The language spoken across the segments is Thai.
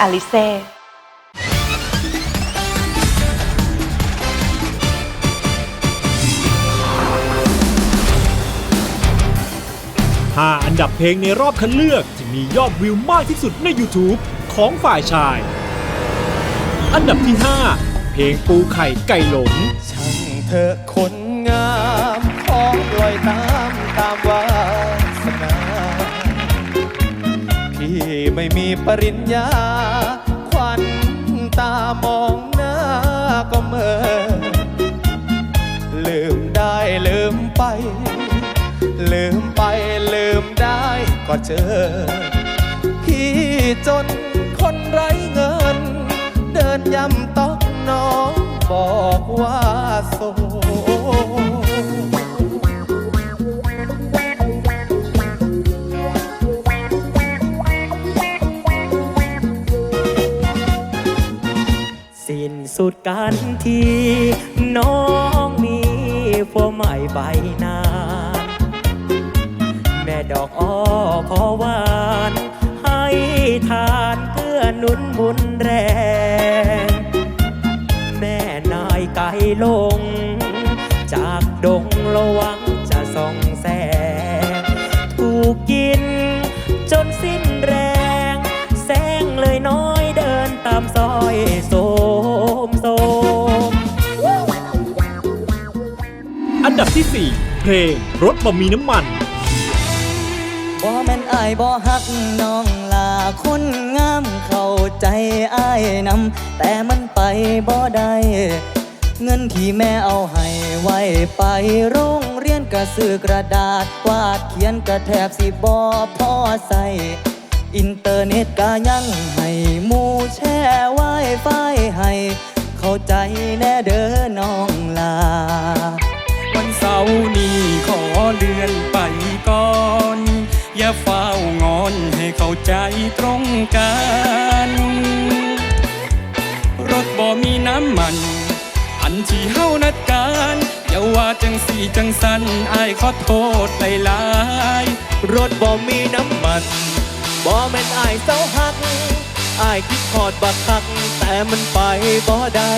อลิเซ่5อันดับเพลงในรอบคัดเลือกที่มียอดวิวมากที่สุดใน YouTube ของฝ่ายชาย อันดับที่ 5 เพลงปูไข่ไก่หลง ช่างเธอะคน ปริญญา ควันตามองหน้าก็เมื่อลืมได้ลืมไป ลืมไปลืมได้ก็เจอ พี่จนคนไร้เงิน เดินย่ำตอกน้องบอกว่าโสด สุดการที่น้องมีผัวใหม่ใบหน้า แม่ดอกอ้อพอหวาน ให้ทานเพื่อหนุนบุญแรง แม่นายไก่ลง จากดงระวังจะส่องแสง ถูกกินจนสิ้นแรง แสงเลยน้อยเดินตามซอย ดับที่ 4 เพลงรถบะมีน้ำมัน บ่แม่นอายบ่ฮักน้องลาคนงามเข้าใจอายนำแต่มันไปบ่ได้เงินที่แม่เอาให้ไว้ไปโรงเรียนกระซื้อกระดาษวาดเขียนกระแทบสิบ่พอใส่อินเทอร์เน็ตก็ยังให้หมูแช่ไว้ไฟให้ เข้าใจแน่เด้อน้องลา ใจตรงกัน รถบ่มีน้ำมัน อันที่เฮานัดกันอย่าว่าจังสี่จังสันอายขอโทษไปหลาย รถบ่มีน้ำมันบ่แม่นอายเศร้าหักอายคิดทอดบักคัก แต่มันไปบ่ได้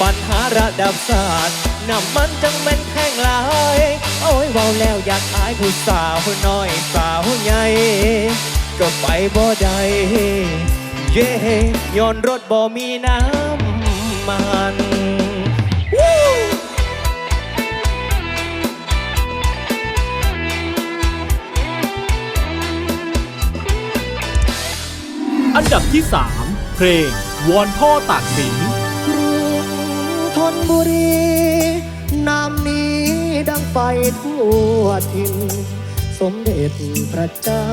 ปัญหาระดับศาสตร์น้ำมันจังแม่นแพงหลาย โอ้ยเว้าแล้วอยากอายผู้สาวน้อยสาวใหญ่ ก็ไปบ่ได้เย่ย้อนรถบ่มีน้ำมันอันดับที่ 3 เพลง วอนพ่อตากสินกรุงธนบุรี น้ำนี้ดังไฟทั่วทิน สมเด็จพระเจ้า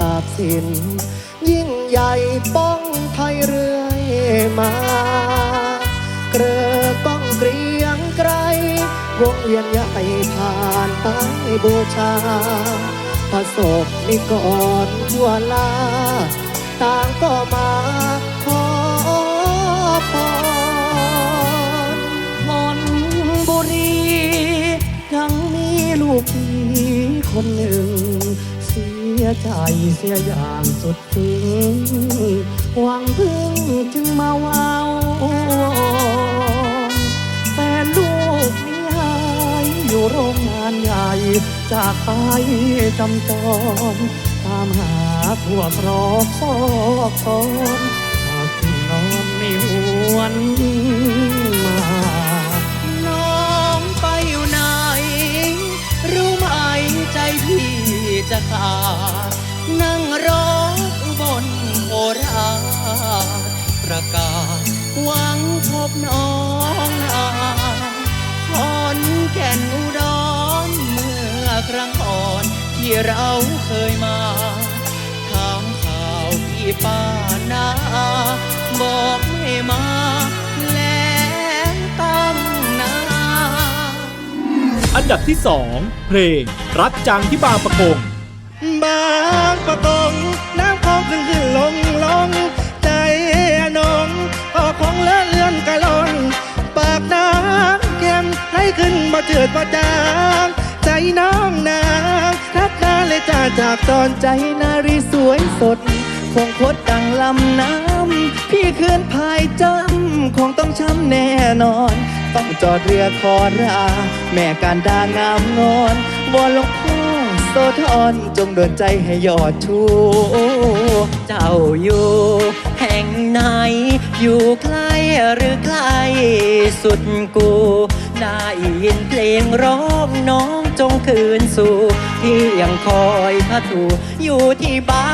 ตากสิน ยิ่งใหญ่ป้องไทยเรื่อยมา เกลือก้องเกรียงไกรวงเวียนใหญ่ผ่านไปบูชาพระศพนิกรทั่วลา ต่างก็มา พี่คนหนึ่ง เสียใจเสียอย่างสุดซึ้งหวังพึ่งจึงมาเว้าวแฟนลูกนี้หายอยู่โรงงานใหญ่ จากไปจำจรตามหาทั่วตรอกซอกซอนหากนอนไม่หวน หวังพบน้องนาขอนแก่นอุดรเมื่อครั้งก่อนที่เราเคยมาถามข่าวพี่ป้านาบอกไม่มาแล้วตั้งนานอันดับที่2เพลงรักจังที่บางประกงบางประกง จากตอนใจนารีสวยสด คงคดดังลำน้ำ พี่คืนพายจำคงต้องช้ำแน่นอน ต้องจอดเรือคอรา แม่การดางามงอนวอนหลวงพ่อโสธรจงโดนใจให้ยอดชูเจ้าอยู่แห่งไหน อยู่ใกล้หรือไกลสุดกู ได้ยินเพลงร้องน้อง จงคืนสู่ที่ยังคอยพระถูอยู่ที่บ้า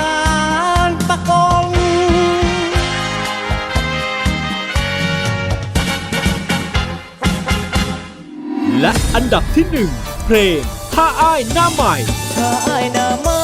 นปะกงและอันดับที่หนึ่งเพลงถ้าอ้ายหน้าใหม่ ถ้าอายหน้าไม่